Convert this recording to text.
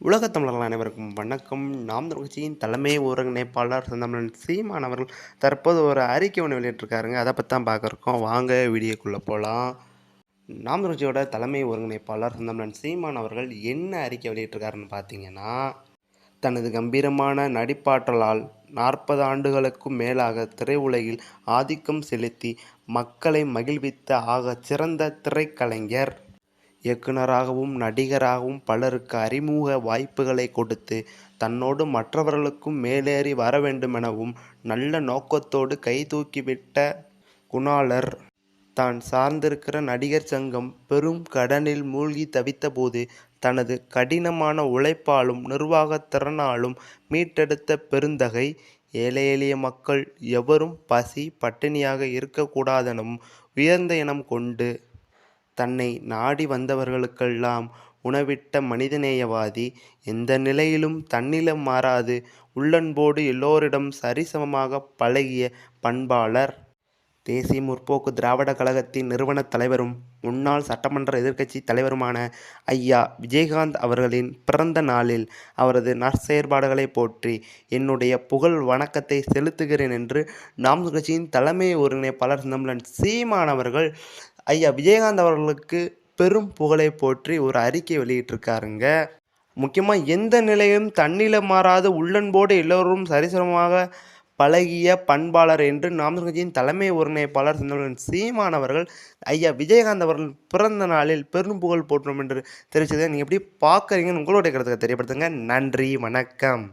உலகத் தமிழர்கள் அனைவருக்கும் வணக்கம். நாம் கட்சியின் தலைமை ஒருங்கிணைப்பாளர் செந்தமிழன் சீமான் அவர்கள் தற்போது ஒரு அறிக்கை ஒன்று வெளியிட்டிருக்காருங்க. அதை பற்றி தான் பார்க்குறோம் வாங்க வீடியோக்குள்ளே போகலாம் நாம் கட்சியோட தலைமை ஒருங்கிணைப்பாளர் செந்தமிழன் சீமான் அவர்கள் என்ன அறிக்கை வெளியிட்டிருக்காருன்னு பார்த்தீங்கன்னா தனது கம்பீரமான நடிப்பாற்றலால் நாற்பது ஆண்டுகளுக்கும் மேலாக திரையுலகில் ஆதிக்கம் செலுத்தி மக்களை மகிழ்வித்த ஆக சிறந்த திரைக்கலைஞர் இயக்குனராகவும் நடிகராகவும் பலருக்கு அறிமுக வாய்ப்புகளை கொடுத்து தன்னோடு மற்றவர்களுக்கும் மேலேறி வர வேண்டுமெனவும் நல்ல நோக்கத்தோடு கைதூக்கிவிட்ட குணாளர். தான் சார்ந்திருக்கிற நடிகர் சங்கம் பெரும் கடனில் மூழ்கி தவித்தபோது தனது கடினமான உழைப்பாலும் நிர்வாகத்திறனாலும் மீட்டெடுத்த பெருந்தகை ஏழை எளிய மக்கள் எவரும் பசி பட்டினியாக இருக்கக்கூடாதெனவும் உயர்ந்த இனம் கொண்டு தன்னை நாடி வந்தவர்களுக்கெல்லாம் உணவிட்ட மனிதநேயவாதி எந்த நிலையிலும் தன்னிலம் மாறாது உள்ளன்போடு எல்லோரிடம் சரிசமமாக பழகிய பண்பாளர். தேசிய முற்போக்கு திராவிட கழகத்தின் நிறுவனத் தலைவரும் முன்னாள் சட்டமன்ற எதிர்க்கட்சி தலைவருமான ஐயா விஜயகாந்த் அவர்களின் பிறந்த நாளில் அவரது நற்செயற்பாடுகளை போற்றி என்னுடைய புகழ் வணக்கத்தை செலுத்துகிறேன் என்று நாம் கட்சியின் தலைமை ஒருங்கிணைப்பாளர் சிதம்பரன் சீமான் அவர்கள் ஐயா விஜயகாந்த் அவர்களுக்கு பெரும் புகழை போற்றி ஒரு அறிக்கை வெளியிட்டிருக்காருங்க. முக்கியமாக எந்த நிலையும் தன்னில மாறாது உள்ளன்போடு எல்லோரும் சரிசமமாக பழகிய பண்பாளர் என்று நாம் கட்சியின் தலைமை ஒருங்கிணைப்பாளர் சிதம்பரம் சீமான் அவர்கள் ஐயா விஜயகாந்த் அவர்கள் பிறந்த நாளில் பெரும் புகழ் போற்றோம் என்று தெரிவித்ததை நீங்கள் எப்படி பார்க்குறீங்கன்னு உங்களுடைய கருத்துக்கு தெரியப்படுத்துங்க. நன்றி வணக்கம்.